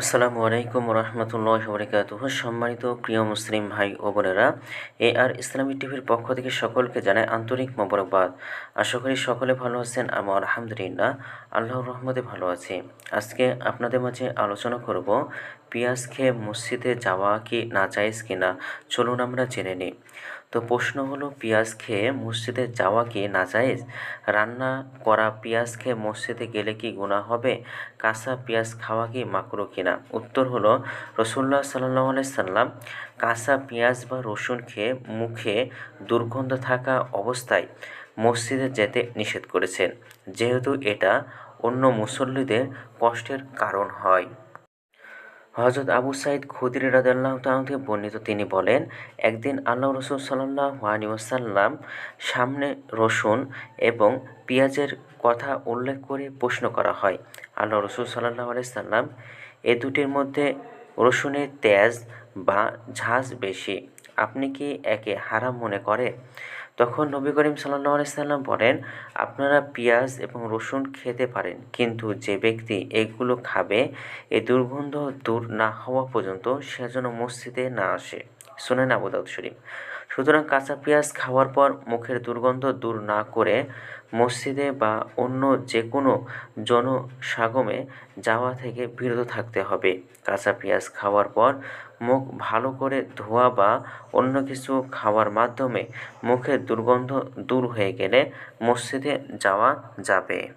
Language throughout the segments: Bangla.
আসসালামু আলাইকুম রহমতুল্লাহ বরকাত সম্মানিত প্রিয় মুসলিম ভাই ও বোনেরা এ আর ইসলামী টিভির পক্ষ থেকে সকলকে জানায় আন্তরিক মোবারকবাদ। আশা করি সকলে ভালো আছেন আমার আলহামদুলিল্লাহ, আল্লাহর রহমতে ভালো আছি। আজকে আপনাদের মাঝে আলোচনা করব, পেঁয়াজ খেয়ে মসজিদে যাওয়া কি না জায়েজ কিনা, চলুন আমরা জেনে নিই। তো প্রশ্ন হলো, পেঁয়াজ খেয়ে মসজিদে যাওয়া কি না জায়েজ রান্না করা পেঁয়াজ খেয়ে মসজিদে গেলে কি গুণা হবে? কাঁচা পেঁয়াজ খাওয়া কি মাকরু কিনা? উত্তর হলো রসুল্লাহ সাল্লাহ সাল্লাম কাঁচা পেঁয়াজ বা রসুন খেয়ে মুখে দুর্গন্ধ থাকা অবস্থায় মসজিদে যেতে নিষেধ করেছেন। যেহেতু এটা অন্য মুসল্লিদের কষ্টের কারণ হয়। হজরত আবু সাইদ খুদির রাদাল্লাহ থেকে বর্ণিত তিনি বলেন, একদিন আল্লাহ রসুল সাল্লাহ ওয়াসাল্লাম সামনে রসুন এবং পেঁয়াজের কথা উল্লেখ করে প্রশ্ন করা হয়। আল্লাহ রসুল সাল্লাহ সাল্লাম এ দুটির মধ্যে রসুনের তেজ বা ঝাঁজ বেশি। আপনি কি একে হারাম মনে করে? তখন নবী করিম সাল্লাহ আলাইসাল্লাম বলেন, আপনারা পেঁয়াজ এবং রসুন খেতে পারেন, কিন্তু যে ব্যক্তি এগুলো খাবে, এ দুর্গন্ধ দূর না হওয়া পর্যন্ত সে যেন মসজিদে না আসে। শোনেন আবুদাউদ শরীফ সুতরাং কাঁচা পেঁয়াজ খাওয়ার পর মুখের দুর্গন্ধ দূর না করে মসজিদে বা অন্য যে কোনো জনসাগমে যাওয়া থেকে বিরত থাকতে হবে। কাঁচা পেঁয়াজ খাওয়ার পর মুখ ভালো করে ধোয়া বা অন্য কিছু খাওয়ার মাধ্যমে মুখের দুর্গন্ধ দূর হয়ে গেলে মসজিদে যাওয়া যাবে।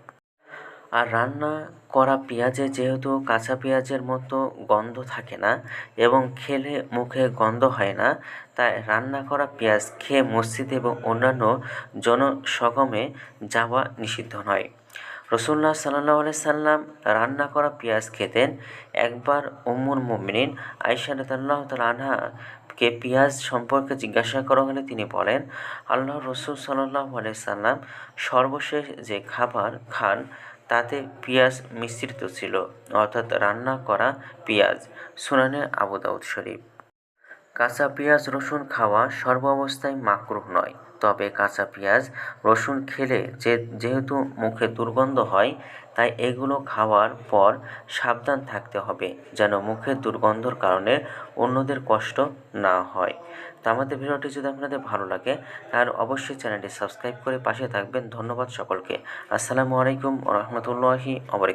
আর রান্না করা পেঁয়াজে যেহেতু কাঁচা পেঁয়াজের মতো গন্ধ থাকে না এবং খেলে মুখে গন্ধ হয় না, তাই রান্না করা পেঁয়াজ খেয়ে মসজিদ এবং অন্যান্য জনসগমে যাওয়া নিষিদ্ধ নয়। রসুল্লাহ সাল্লাহ সাল্লাম রান্না করা পেঁয়াজ খেতেন। একবার উম্মুর মুমিনিন আয়সা রাতাল্লাহ আনহা কে পেঁয়াজ সম্পর্কে জিজ্ঞাসা করা হলে তিনি বলেন আল্লাহ রসুল সাল্লাহ সাল্লাম সর্বশেষ যে খাবার খান তাতে পেঁয়াজ মিশ্রিত ছিল অর্থাৎ রান্না করা পেঁয়াজ। সুনানে আবু দাউদ শরীফ। কাঁচা পেঁয়াজ, রসুন খাওয়া সর্ব অবস্থায় মাকরুহ নয়। তবে কাঁচা পেঁয়াজ, রসুন খেলে যে, যেহেতু মুখে দুর্গন্ধ হয়, তাই এগুলো খাওয়ার পর সাবধান থাকতে হবে, যেন মুখের দুর্গন্ধর কারণে অন্যদের কষ্ট না হয়। তো আমাদের ভিডিওটি যদি আপনাদের ভালো লাগে, তাহলে অবশ্যই চ্যানেলটি সাবস্ক্রাইব করে পাশে থাকবেন। ধন্যবাদ সকলকে। আসসালামু আলাইকুম রহমতুল্লাহি